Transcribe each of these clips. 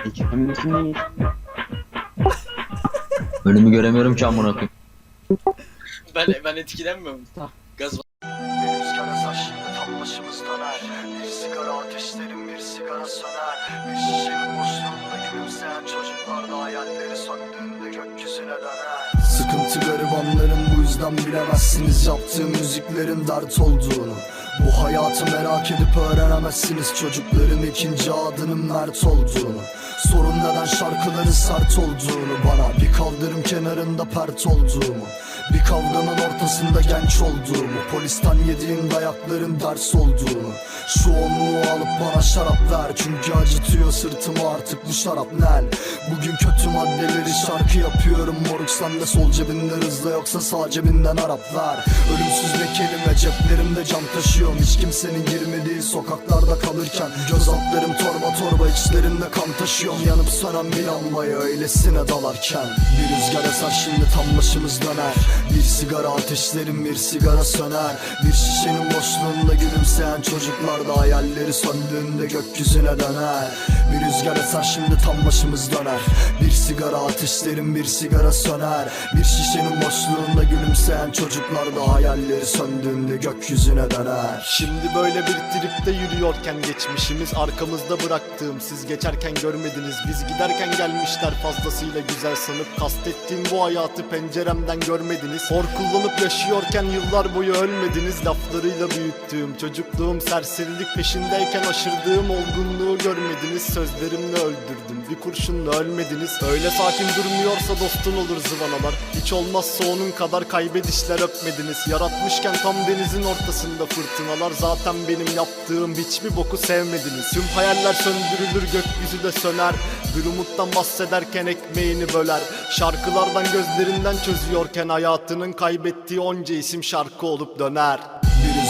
İçimdesin değil. Önümü göremiyorum ki amına koyayım. Ben ben etkilenmiyorum. Gaz Bir rüzgar eser şimdi tam başımız döner Bir sigara ateşlerim bir sigara söner Bir şişenin boşluğunda gülümseyen çocuklar da hayalleri söndüğünde gökyüzüne döner Sıkıntı garibanların bu yüzden bilemezsiniz Yaptığım müziklerin dert olduğunu Bu hayatı merak edip öğrenemezsiniz. Çocukların ikinci adının Mert olduğunu. Sorun neden şarkıların sert olduğunu kaldırım kenarında pert olduğumu Bir kavganın ortasında genç olduğumu Polisten yediğim dayakların ders olduğunu Şu onluğu alıp bana şarap ver Çünkü acıtıyor sırtımı artık bu şarap nel. Bugün kötü maddeleri şarkı yapıyorum Moruk sende sol cebinde hızla yoksa sağ cebinden Arap ver. Ölümsüz bir kelime ceplerimde cam taşıyorum Hiç kimsenin girmediği sokaklarda kalırken Göz altlarım torba torba içlerimde kan taşıyorum Yanıp sönen bir lambayı öylesine dalarken Bir rüzgar eser şimdi tam başımız döner. Bir sigara ateşlerim bir sigara söner. Bir şişenin boşluğunda gülümseyen çocuklar da hayalleri söndüğünde gökyüzüne döner. Bir rüzgar eser şimdi tam başımız döner. Bir sigara ateşlerim bir sigara söner. Bir şişenin boşluğunda gülümseyen çocuklar da hayalleri söndüğünde gökyüzüne döner. Şimdi böyle bir tripte yürüyorken geçmişimiz arkamızda bıraktığım. Siz geçerken görmediniz biz giderken gelmişler. Fazlasıyla güzel sanıp kastettiğim bu hayatı penceremden görmediniz. Hor kullanıp yaşıyorken yıllar boyu ölmediniz. Laflarıyla büyüttüğüm çocukluğum serserilik peşindeyken aşırdığım olgunluğu görmediniz. Sözlerimle öldürdüm bir kurşunla ölmediniz. Öyle sakin durmuyorsa dostun olur zıvanalar. Hiç olmazsa onun kadar kaybedişler öpmediniz. Yaratmışken tam denizin ortasında fırtınalar. Zaten benim yaptığım hiçbir boku sevmediniz. Tüm hayaller söndürülür gökyüzü de söner. Bir umuttan bahsederken ekmeğini böler şarkılardan gözlerinden çözüyorken hayatının kaybettiği onca isim şarkı olup döner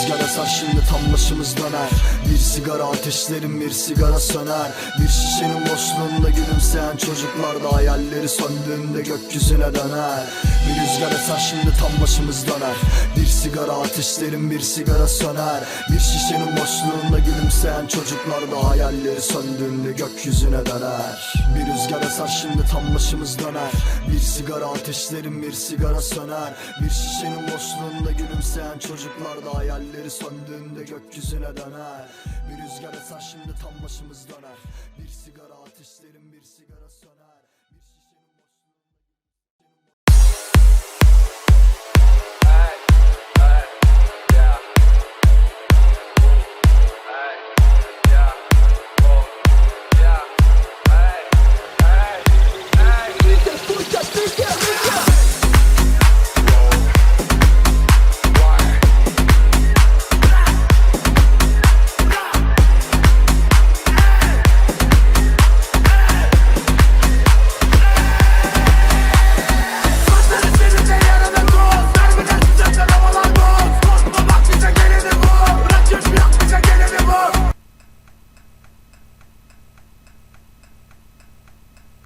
rüzgar eser şimdi tam başımız döner. Bir sigara ateşlerim bir sigara söner. Bir şişenin boşluğunda gülümseyen çocuklar da hayalleri söndüğünde gökyüzüne döner. Bir rüzgar eser şimdi tam başımız döner. Bir sigara ateşlerim bir sigara söner. Bir şişenin boşluğunda gülümseyen çocuklar da hayalleri söndüğünde gökyüzüne döner. Bir rüzgar eser şimdi tam başımız döner. Bir sigara ateşlerim bir sigara söner. Bir şişenin boşluğunda gülümseyen çocuklar da hayalleri söndüğünde gökyüzüne döner. Bir rüzgar eser şimdi tam başımız döner. Bir sigara ateşlerim bir sigara söner